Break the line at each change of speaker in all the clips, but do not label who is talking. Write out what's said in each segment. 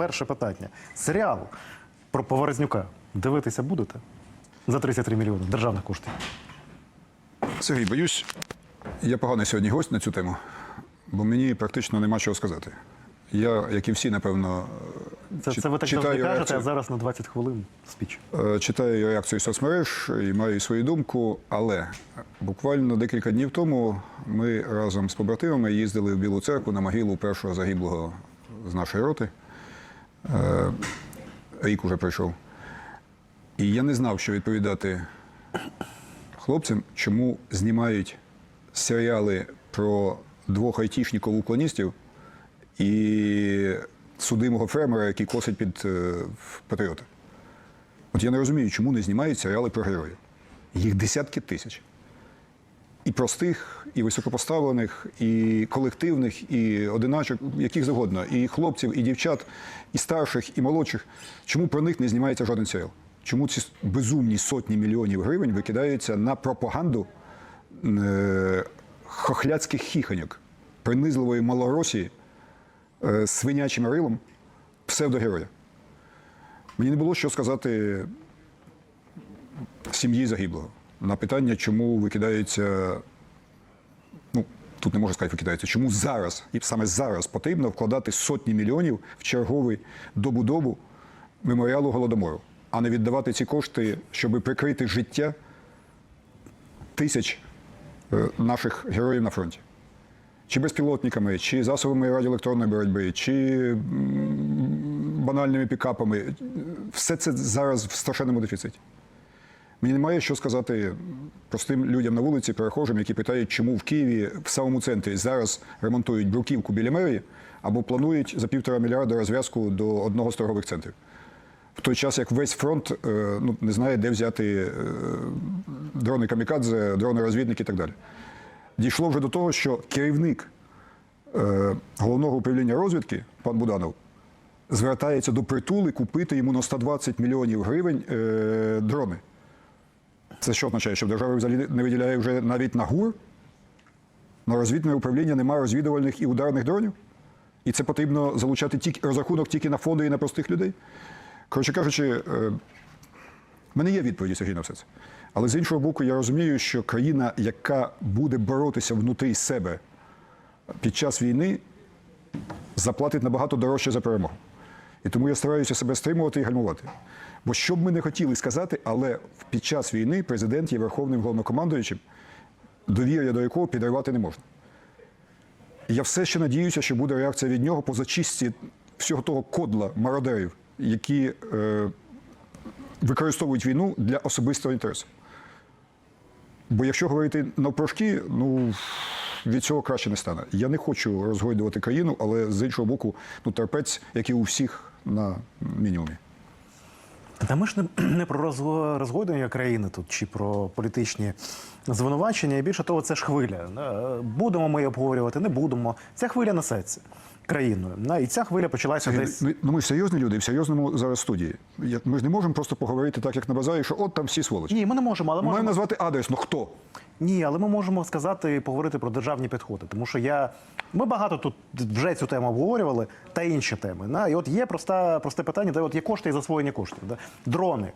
перше питання. Серіал про Поворознюка дивитися будете? За 33 мільйони державних коштів.
Сергій, боюсь, я поганий сьогодні гость на цю тему, бо мені практично нема чого сказати. Я, як і всі, напевно,
Це, це ви так
читаю
кажете, а зараз на 20 хвилин спіч.
Е, Читаю реакцію соцмереж і маю свою думку, але буквально декілька днів тому ми разом з побратимами їздили в Білу церкву на могилу першого загиблого з нашої роти. Е, Рік уже пройшов. І я не знав, що відповідати хлопцям, чому знімають серіали про двох айтішників уклоністів і судимого фермера, який косить під е, патріота. От я не розумію, чому не знімають серіали про героїв. Їх десятки тисяч. І простих, і високопоставлених, і колективних, і одиначок, яких завгодно, і хлопців, і дівчат, і старших, і молодших. Чому про них не знімається жоден серіал? Чому ці безумні сотні мільйонів гривень викидаються на пропаганду е, хохляцьких хіханьок, принизливої малоросії, е, з свинячим рилом псевдогероя? Мені не було що сказати сім'ї загиблого на питання, чому викидається. Ну, тут не можу сказати, викидається, чому зараз, і саме зараз потрібно вкладати сотні мільйонів в черговий добудову меморіалу Голодомору, а не віддавати ці кошти, щоб прикрити життя тисяч е, наших героїв на фронті. Чи безпілотниками, чи засобами радіоелектронної боротьби, чи банальними пікапами. Все це зараз в страшенному дефіциті. Мені немає що сказати простим людям на вулиці, перехожим, які питають, чому в Києві в самому центрі зараз ремонтують бруківку біля мерії або планують за півтора мільярда розв'язку до одного з торгових центрів. В той час, як весь фронт е, ну, не знає, де взяти е, дрони камікадзе, дрони розвідники і так далі. Дійшло вже до того, що керівник е, головного управління розвідки, пан Буданов, звертається до притули купити йому на 120 мільйонів гривень дрони. Це що означає, що держава взагалі не виділяє вже навіть на ГУР? На розвідне управління немає розвідувальних і ударних дронів? І це потрібно залучати тільки розрахунок тільки на фонди і на простих людей? Коротше кажучи, е, в мене є відповіді Сергій на все це. Але з іншого боку, я розумію, що країна, яка буде боротися внутрі себе під час війни, заплатить набагато дорожче за перемогу. І тому я стараюся себе стримувати і гальмувати. Бо що б ми не хотіли сказати, але під час війни президент є верховним головнокомандуючим, довір'я до якого підривати не можна. Я все ще надіюся, що буде реакція від нього по зачистці всього того кодла мародерів, які е, використовують війну для особистого інтересу. Бо якщо говорити навпрошки, ну від цього краще не стане. Я не хочу розгойдувати країну, але з іншого боку, ну терпець, як і у всіх, на мінімумі.
Та ми ж не, не про розго- розгойдення країни тут чи про політичні звинувачення. І більше того, це ж хвиля. Будемо ми обговорювати, не будемо. Ця хвиля несеться країною. І ця хвиля почалася десь.
Ну, ну, ми ж серйозні люди, в серйозному зараз студії. Ми ж не можемо просто поговорити так, як на базарі, що от там всі сволочі.
Ні, ми не можемо, але
Ми маємо
можемо.
назвати адрес, ну хто?
Ні, але ми можемо сказати і поговорити про державні підходи, тому що я ми багато тут вже цю тему обговорювали та інші теми. На і от є проста просте питання, де от є кошти і засвоєння коштів. Да? Дрони.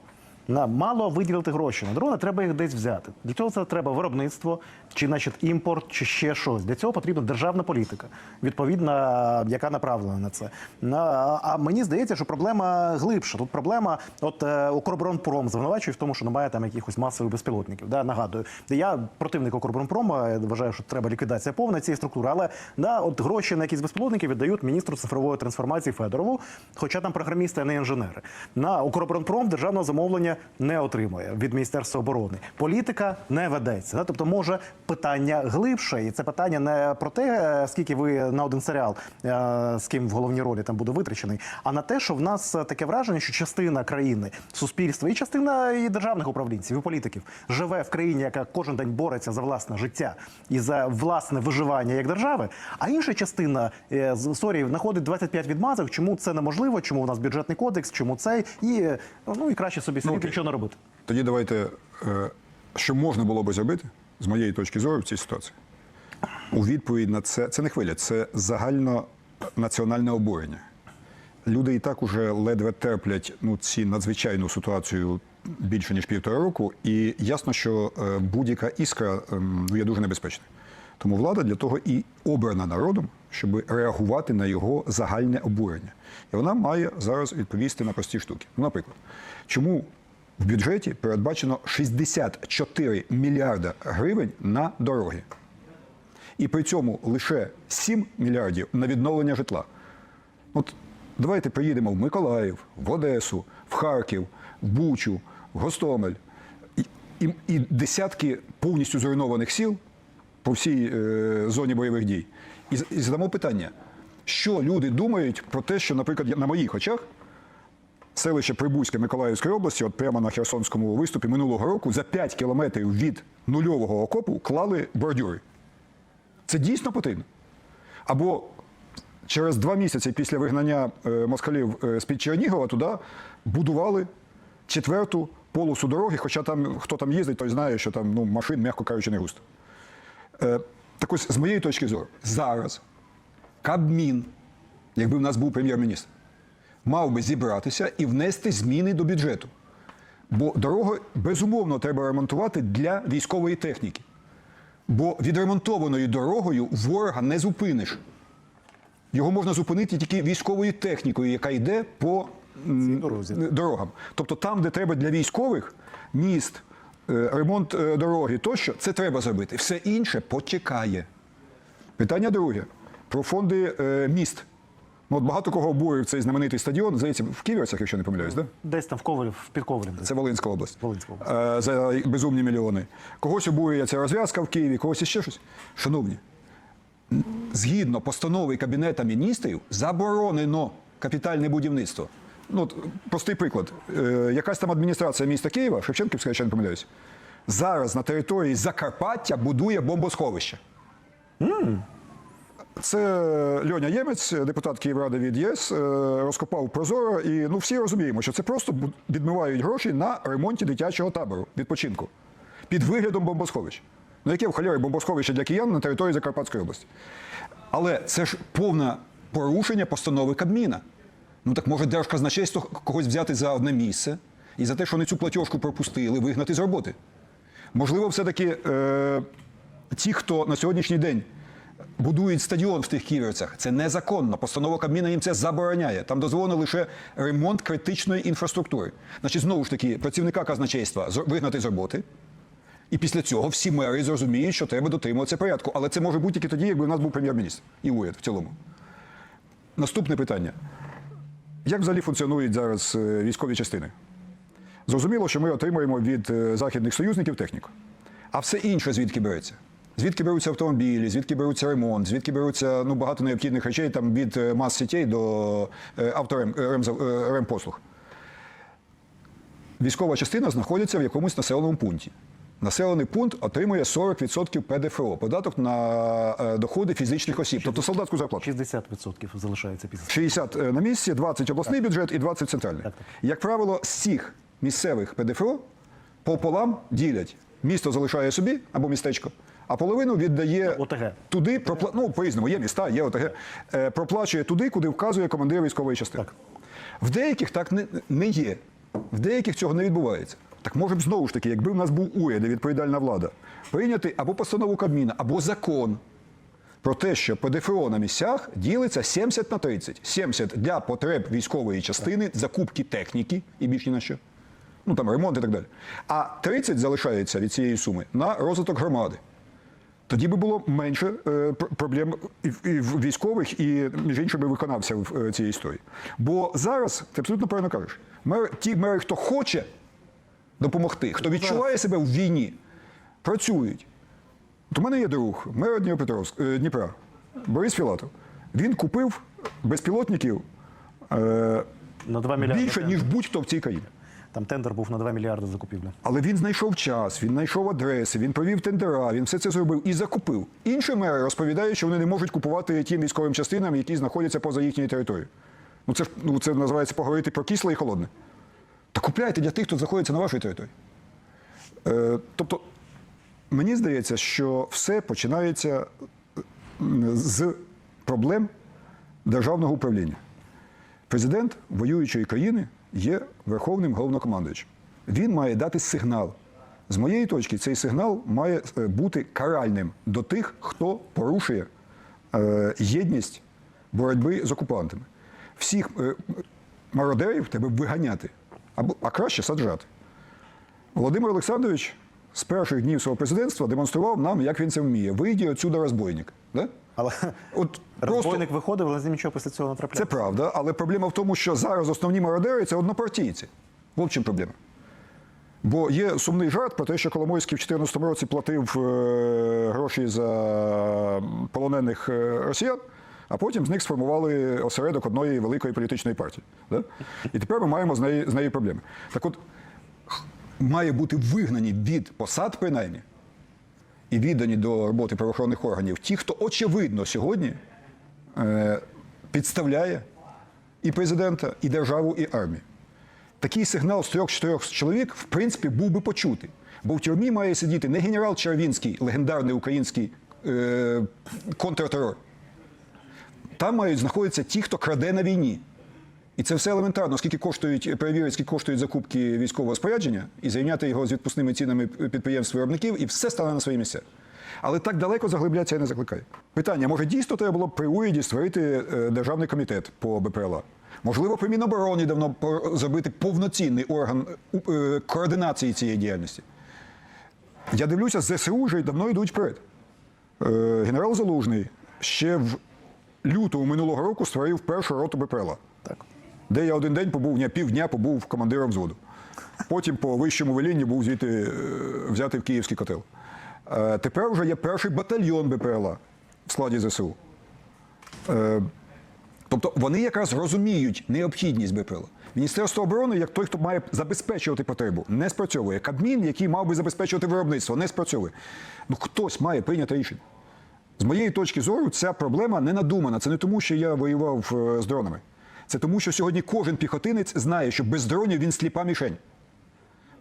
На мало виділити гроші на дрони, треба їх десь взяти. Для цього це треба виробництво, чи значить імпорт, чи ще щось. Для цього потрібна державна політика, відповідна, яка направлена на це. На, а мені здається, що проблема глибша. Тут проблема, от е, Укроборонпром звинувачує в тому, що немає там якихось масових безпілотників. Да, нагадую, я противник Укроборонпрома, я вважаю, що треба ліквідація повна цієї структури. Але да, от гроші на якісь безпілотники віддають міністру цифрової трансформації Федорову, хоча там програмісти, а не інженери. На Укроборонпром державного замовлення не отримує від Міністерства оборони. Політика не ведеться. Да? Тобто, може питання глибше, і це питання не про те, е, скільки ви на один серіал е, з ким в головній ролі там буде витрачений, а на те, що в нас таке враження, що частина країни, суспільства і частина і державних управлінців, і політиків живе в країні, яка кожен день бореться за власне життя і за власне виживання як держави. А інша частина е, сорі знаходить 25 відмазок. Чому це неможливо? Чому у нас бюджетний кодекс? Чому цей? І ну і краще собі сидіти,
окей.
нічого не робити.
Тоді давайте, е, що можна було би зробити, з моєї точки зору, в цій ситуації. У відповідь на це, це не хвиля, це загальнонаціональне обурення. люди і так уже ледве терплять ну, ці надзвичайну ситуацію більше ніж півтора року, і ясно, що е, будь-яка іскра ем, ну, є дуже небезпечною. Тому влада для того і обрана народом, щоб реагувати на його загальне обурення. І вона має зараз відповісти на прості штуки. Ну, наприклад, чому в бюджеті передбачено 64 мільярда гривень на дороги? І при цьому лише 7 мільярдів на відновлення житла. От давайте приїдемо в Миколаїв, в Одесу, в Харків, в Бучу, в Гостомель і, і, і десятки повністю зруйнованих сіл по всій е, зоні бойових дій. І, і задамо питання, що люди думають про те, що, наприклад, на моїх очах селище Прибузьке Миколаївської області, от прямо на Херсонському виступі минулого року, за 5 кілометрів від нульового окопу клали бордюри. Це дійсно потрібно. Або через два місяці після вигнання е, москалів е, з-під Чернігова туди будували четверту полосу дороги, хоча там хто там їздить, той знає, що там ну, машин, м'яко кажучи, не густо. Е, так ось, з моєї точки зору, зараз Кабмін, якби в нас був прем'єр-міністр, мав би зібратися і внести зміни до бюджету. Бо дорогу безумовно треба ремонтувати для військової техніки. Бо відремонтованою дорогою ворога не зупиниш. Його можна зупинити тільки військовою технікою, яка йде по дорогам. Тобто там, де треба для військових, міст, е, ремонт е, дороги тощо, це треба зробити. Все інше почекає. Питання друге про фонди е, міст. Ну, от багато кого обурив цей знаменитий стадіон, здається, в Ківерцях, якщо не помиляюсь, да?
Десь там в Ковалів, під Ковалем.
Це Волинська область.
Волинська область.
Е, За безумні мільйони. Когось обурює ця розв'язка в Києві, когось іще щось. Шановні, згідно постанови Кабінета міністрів, заборонено капітальне будівництво. Ну, от, простий приклад. Е, Якась там адміністрація міста Києва, Шевченківська, якщо не помиляюсь, зараз на території Закарпаття будує бомбосховище. Це Льоня Ємець, депутат Київради від ЄС, е, розкопав прозоро, і ну всі розуміємо, що це просто відмивають гроші на ремонті дитячого табору відпочинку під виглядом бомбосховищ. Ну яке в халярі бомбосховище для киян на території Закарпатської області? Але це ж повне порушення постанови Кабміна. Ну так може держказначейство когось взяти за одне місце і за те, що вони цю платіжку пропустили, вигнати з роботи. Можливо, все-таки е, ті, хто на сьогоднішній день будують стадіон в тих ківерцях, це незаконно. Постанова Кабміна їм це забороняє. Там дозволено лише ремонт критичної інфраструктури. Значить, знову ж таки, працівника казначейства вигнати з роботи. І після цього всі мери зрозуміють, що треба дотримуватися порядку. Але це може бути тільки тоді, якби в нас був прем'єр-міністр і уряд в цілому. Наступне питання. Як взагалі функціонують зараз е, військові частини? Зрозуміло, що ми отримуємо від е, західних союзників техніку. А все інше звідки береться? Звідки беруться автомобілі, звідки беруться ремонт, звідки беруться ну, багато необхідних речей там, від е, мас-сітей до е, авторем, е, ремпослуг. Військова частина знаходиться в якомусь населеному пункті. Населений пункт отримує 40% ПДФО, податок на доходи фізичних осіб, тобто солдатську зарплату.
60% залишається після.
60 на місці, 20 обласний бюджет і 20 центральний.
Так, так.
Як правило, з цих місцевих ПДФО пополам ділять. Місто залишає собі або містечко, а половину віддає
ОТГ.
туди, пропла... ну, по-різному, є міста, є ОТГ, е, проплачує туди, куди вказує командир військової частини.
Так.
В деяких так не, не є. В деяких цього не відбувається. Так може б знову ж таки, якби в нас був уряд і відповідальна влада, прийняти або постанову Кабміна, або закон про те, що ПДФО на місцях ділиться 70 на 30. 70 для потреб військової частини, закупки техніки і більш ні на що. Ну там ремонт і так далі. А 30 залишається від цієї суми на розвиток громади. Тоді би було менше е, проблем і, в- військових, і між іншими виконавців е, цієї історії. Бо зараз ти абсолютно правильно кажеш. Мер, ті мери, хто хоче допомогти, хто відчуває себе в війні, працюють. От у мене є друг, мер Дніпропетровськ, е, Дніпра, Борис Філатов. Він купив безпілотників е,
На 2
більше, ніж будь-хто в цій країні.
Там тендер був на 2 мільярди закупівлі.
Але він знайшов час, він знайшов адреси, він провів тендера, він все це зробив і закупив. Інші мери розповідають, що вони не можуть купувати тим військовим частинам, які знаходяться поза їхньою територією. Ну це ж ну, це називається поговорити про кисле і холодне. Та купляйте для тих, хто знаходиться на вашій території. Е, тобто, мені здається, що все починається е, з проблем державного управління. Президент воюючої країни є верховним головнокомандуючим. Він має дати сигнал. З моєї точки, цей сигнал має е, бути каральним до тих, хто порушує е, єдність боротьби з окупантами. Всіх е, мародерів треба виганяти, а краще саджати. Володимир Олександрович з перших днів свого президентства демонстрував нам, як він це вміє. Вийді отсюда розбойник. Да?
Але
От просто
виходив, але з ним нічого після цього не
це правда, але проблема в тому, що зараз основні мародери це однопартійці. От в чим проблема. Бо є сумний жарт про те, що Коломойський в 2014 році платив е, гроші за полонених е, росіян, а потім з них сформували осередок одної великої політичної партії. Да? І тепер ми маємо з неї, з нею проблеми. Так от, має бути вигнані від посад, принаймні, і віддані до роботи правоохоронних органів ті, хто очевидно сьогодні е, підставляє і президента, і державу, і армію. Такий сигнал з трьох-чотирьох чоловік, в принципі, був би почутий. Бо в тюрмі має сидіти не генерал Червінський, легендарний український е, контртерор. Там мають знаходитися ті, хто краде на війні. І це все елементарно, скільки коштують, перевірити, скільки коштують закупки військового спорядження, і зрівняти його з відпускними цінами підприємств виробників, і все стане на свої місця. Але так далеко заглиблятися я не закликаю. Питання: може дійсно треба було б при уряді створити е, державний комітет по БПЛА? Можливо, при Мінобороні давно зробити повноцінний орган е, координації цієї діяльності. Я дивлюся, ЗСУ вже давно йдуть вперед. Е, Генерал Залужний ще в лютому минулого року створив першу роту БПЛА. Де я один день побув, ні, півдня побув командиром взводу. Потім по вищому велінню був звідти е, взятий в київський котел. Е, Тепер вже є перший батальйон БПЛА в складі ЗСУ. Е, Тобто вони якраз розуміють необхідність БПЛА. Міністерство оборони, як той, хто має забезпечувати потребу, не спрацьовує. Кабмін, який мав би забезпечувати виробництво, не спрацьовує. Ну хтось має прийняти рішення. З моєї точки зору, ця проблема не надумана. Це не тому, що я воював з дронами. Це тому, що сьогодні кожен піхотинець знає, що без дронів він сліпа мішень.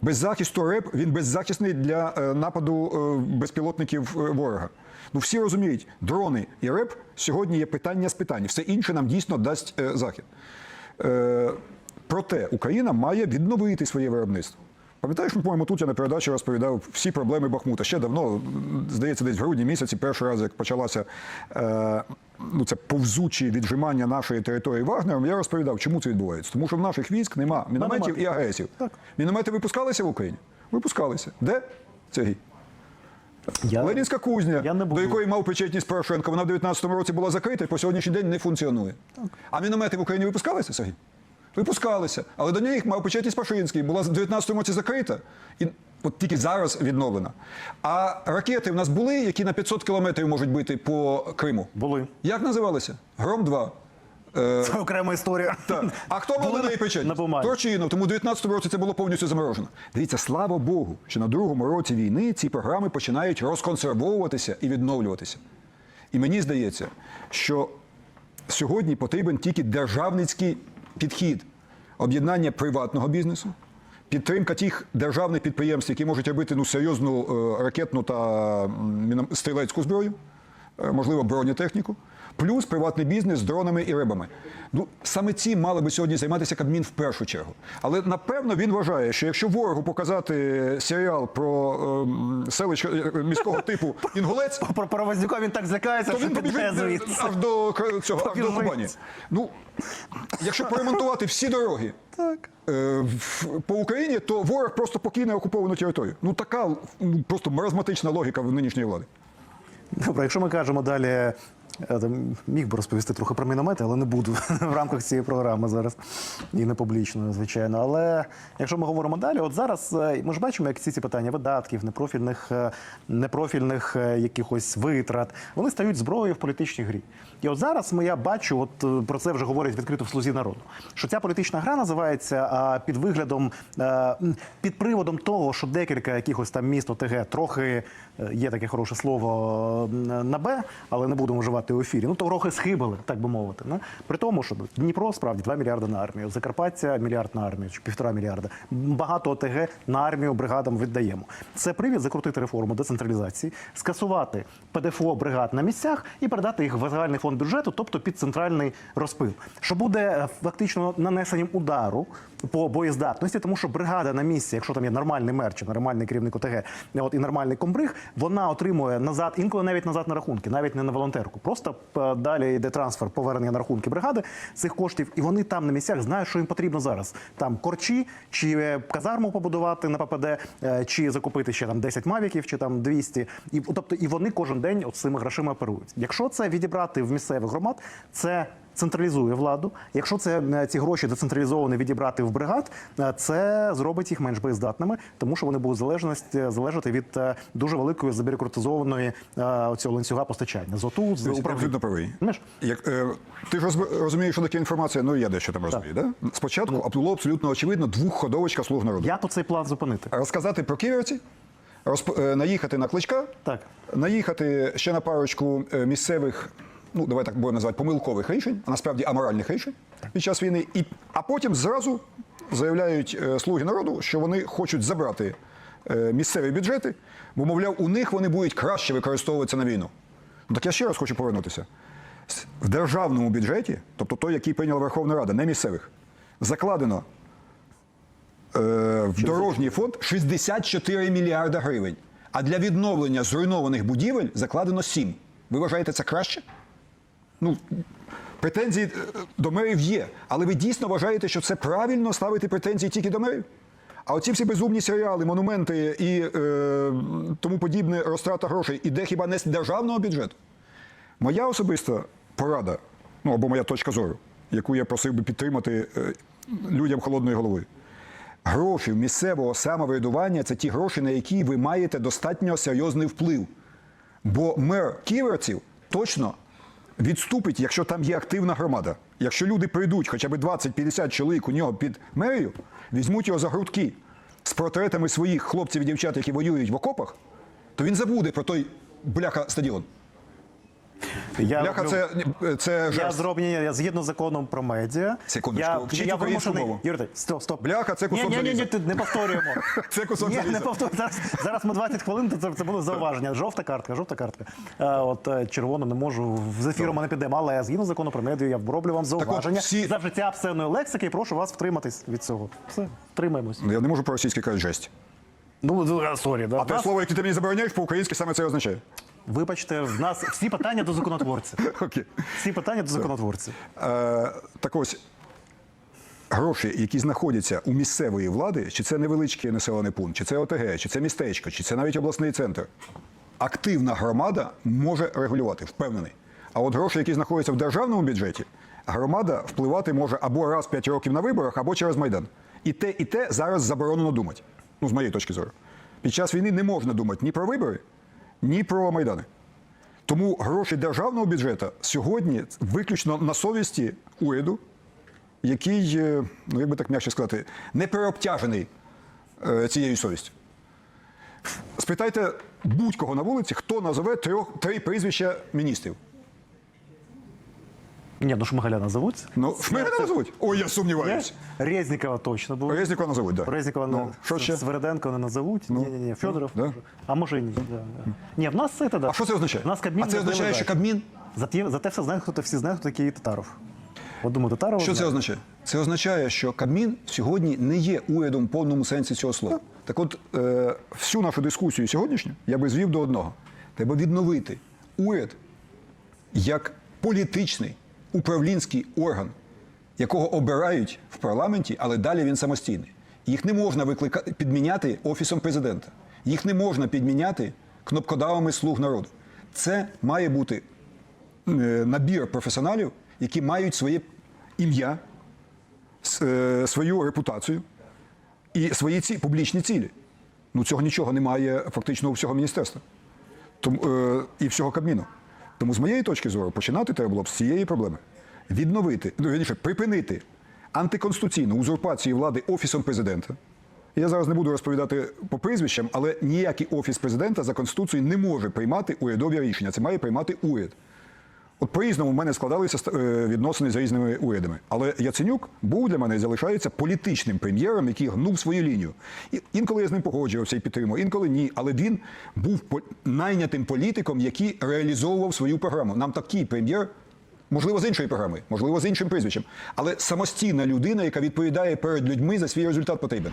Без захисту РЕП він беззахисний для е, нападу е, безпілотників е, ворога. Ну всі розуміють, дрони і РЕП сьогодні є питання з питань. Все інше нам дійсно дасть захід. Проте Україна має відновити своє виробництво. Пам'ятаєш, по-моєму, тут я на передачі розповідав всі проблеми Бахмута. Ще давно, здається, десь в грудні місяці, перший раз, як почалося е, ну, це повзучі віджимання нашої території Вагнером, я розповідав, чому це відбувається. Тому що в наших військ нема мінометів і агресів.
Так.
Міномети випускалися в Україні? Випускалися. Де? Сергій?
Я...
Ленінська кузня,
Я не
до якої мав причетність Порошенко, вона в 19-му році була закрита і по сьогоднішній день не функціонує. А міномети в Україні випускалися, Сергій? Випускалися. Але до них мав причетність Пашинський, була в 19-му році закрита і от тільки зараз відновлена. А ракети в нас були, які на 500 кілометрів можуть бити по Криму.
Були.
Як називалися? Гром-2.
Це окрема історія.
Так. А хто був неї
на
причетний?
бумазі.
Турчинов. Тому в 19 році це було повністю заморожено. Дивіться, слава Богу, що на другому році війни ці програми починають розконсервовуватися і відновлюватися. І мені здається, що сьогодні потрібен тільки державницький підхід, об'єднання приватного бізнесу, підтримка тих державних підприємств, які можуть робити ну, серйозну е, ракетну та стрілецьку зброю, е, можливо, бронетехніку, плюс приватний бізнес з дронами і рибами. Ну, саме цим мали би сьогодні займатися Кабмін в першу чергу. Але напевно він вважає, що якщо ворогу показати серіал про ем, селище е, міського типу Інгулець,
Про Паровознюка він так злякається,
то
що
він побіжить аж до цього, аж до Кубані. Ну, якщо поремонтувати всі дороги
Так.
е, по Україні, то ворог просто покине окуповану територію. Ну така ну, просто маразматична логіка в нинішньої влади.
Добре, якщо ми кажемо далі, е, міг би розповісти трохи про міномети, але не буду в рамках цієї програми зараз і не публічно, звичайно. Але якщо ми говоримо далі, от зараз е, ми ж бачимо, як ці ці питання видатків, непрофільних, е, непрофільних е, якихось витрат, вони стають зброєю в політичній грі. І от зараз ми я бачу, от про це вже говорять відкрито в слузі народу, що ця політична гра називається під виглядом, під приводом того, що декілька якихось там міст ОТГ трохи є таке хороше слово на Б, але не будемо вживати у ефірі. Ну, то трохи схибили, так би мовити. Ну, при тому, що Дніпро справді 2 мільярди на армію, Закарпаття мільярд на армію, чи півтора мільярда. Багато ОТГ на армію бригадам віддаємо. Це привід закрутити реформу децентралізації, скасувати ПДФО бригад на місцях і передати їх в загальний фонд бюджету, тобто під центральний розпил, що буде е, фактично нанесенням удару по боєздатності, тому що бригада на місці, якщо там є нормальний мер чи нормальний керівник ОТГ, от і нормальний комбриг, вона отримує назад, інколи навіть назад на рахунки, навіть не на волонтерку. Просто далі йде трансфер, повернення на рахунки бригади цих коштів, і вони там на місцях знають, що їм потрібно зараз. Там корчі, чи е, казарму побудувати на ППД, е, чи закупити ще там 10 мавіків, чи там 200. І тобто, і вони кожен день от цими грошима оперують. Якщо це відібрати в місцевих громад, це централізує владу. Якщо це е, ці гроші децентралізовані відібрати в бригад, е, це зробить їх менш боєздатними, тому що вони будуть залежність е, залежати від дуже великої забюрократизованої цього ланцюга постачання. Зоту з
абсолютно правий. Як, е, ти ж розумієш, що таке інформація, ну я дещо там розумію. Да? Спочатку було абсолютно очевидно двохходовочка слуг народу.
Я то цей план зупинити.
Розказати про ківерці, розп... наїхати на кличка,
Так.
наїхати ще на парочку місцевих, ну давай так будемо називати, помилкових рішень, а насправді аморальних рішень під час війни, і, а потім зразу заявляють е, слуги народу, що вони хочуть забрати е, місцеві бюджети, бо, мовляв, у них вони будуть краще використовуватися на війну. Ну, так я ще раз хочу повернутися. В державному бюджеті, тобто той, який прийняла Верховна Рада, не місцевих, закладено е, в дорожній фонд 64 мільярда гривень. А для відновлення зруйнованих будівель закладено 7. Ви вважаєте це краще? Ну, претензії е, до мерів є. Але ви дійсно вважаєте, що це правильно ставити претензії тільки до мерів? А оці всі безумні серіали, монументи і е, тому подібне розтрата грошей іде хіба не з державного бюджету? Моя особиста порада, ну або моя точка зору, яку я просив би підтримати е, людям холодною головою. Гроші місцевого самоврядування це ті гроші, на які ви маєте достатньо серйозний вплив. Бо мер ківерців точно відступить, якщо там є активна громада. Якщо люди прийдуть, хоча б 20-50 чоловік у нього під мерію, візьмуть його за грудки з портретами своїх хлопців і дівчат, які воюють в окопах, то він забуде про той бляха стадіон.
Я
Бляха,
роблю-
це, це
Я зроблені, я згідно з законом про медіа.
Секундочку,
я,
вчіть
я
українську мову.
Юрій, стоп, стоп.
Бляха, це кусок
ні, ні, ні, ні, не повторюємо.
Це кусок
ні, не повторюємо. Зараз, зараз ми 20 хвилин, то це, це було зауваження. Жовта картка, жовта картка. Е, от е, червону не можу, з ефіру ми не підемо, але згідно з закону про медіа я роблю вам зауваження.
всі-
За вжиття псевної лексики і прошу вас втриматись від цього. Все, втримаємось.
Я не можу по-російськи казати жесть.
Ну, е, сорі, да.
А те слово, яке ти мені забороняєш, по-українськи саме це означає.
Вибачте, в нас всі питання до законотворця.
Окей.
Всі питання до законотворця.
Е, так ось гроші, які знаходяться у місцевої влади, чи це невеличкий населений пункт, чи це ОТГ, чи це містечко, чи це навіть обласний центр, активна громада може регулювати, впевнений. А от гроші, які знаходяться в державному бюджеті, громада впливати може або раз в 5 років на виборах, або через Майдан. І те, і те зараз заборонено думати. Ну, з моєї точки зору. Під час війни не можна думати ні про вибори, ні про майдани. Тому гроші державного бюджету сьогодні виключно на совісті уряду, який, е, ну як би так м'якше сказати, не переобтяжений е, цією совістю. Спитайте будь-кого на вулиці, хто назове трьох, три прізвища міністрів.
Ні, ну Шмигаля назовуть.
Ну, Шмигаля назовуть? Ой, я сумніваюся.
Резнікова точно буде.
Резнікова назовуть, так.
Резнікова
ну, що ще?
Свериденко не назовуть. ні, ні, ні, Федоров.
да.
А може і ні. Да, да. Ні, в нас це да.
А що це означає?
У нас Кабмін
а це означає, що Кабмін?
Зате, зате все знають, хто всі знають, хто такий Татаров. От думаю, Татаров.
Що це означає? Це означає, що Кабмін сьогодні не є урядом в повному сенсі цього слова. Так от, е, всю нашу дискусію сьогоднішню я би звів до одного. Треба відновити уряд як політичний управлінський орган, якого обирають в парламенті, але далі він самостійний. Їх не можна виклика... підміняти офісом президента. Їх не можна підміняти кнопкодавами слуг народу. Це має бути е, набір професіоналів, які мають своє ім'я, е, свою репутацію і свої ці, публічні цілі. Ну цього нічого немає фактично у всього міністерства Тому, е, і всього Кабміну. Тому з моєї точки зору починати треба було б з цієї проблеми. Відновити, ну, вірніше, припинити антиконституційну узурпацію влади Офісом президента, Я зараз не буду розповідати по прізвищам, але ніякий офіс президента за конституцією не може приймати урядові рішення. Це має приймати уряд. От по-різному в мене складалися е, відносини з різними урядами. Але Яценюк був для мене і залишається політичним прем'єром, який гнув свою лінію. І інколи я з ним погоджувався і підтримував, інколи ні. Але він був найнятим політиком, який реалізовував свою програму. Нам такий прем'єр. Можливо, з іншої програми, можливо, з іншим прізвищем, але самостійна людина, яка відповідає перед людьми за свій результат потрібен.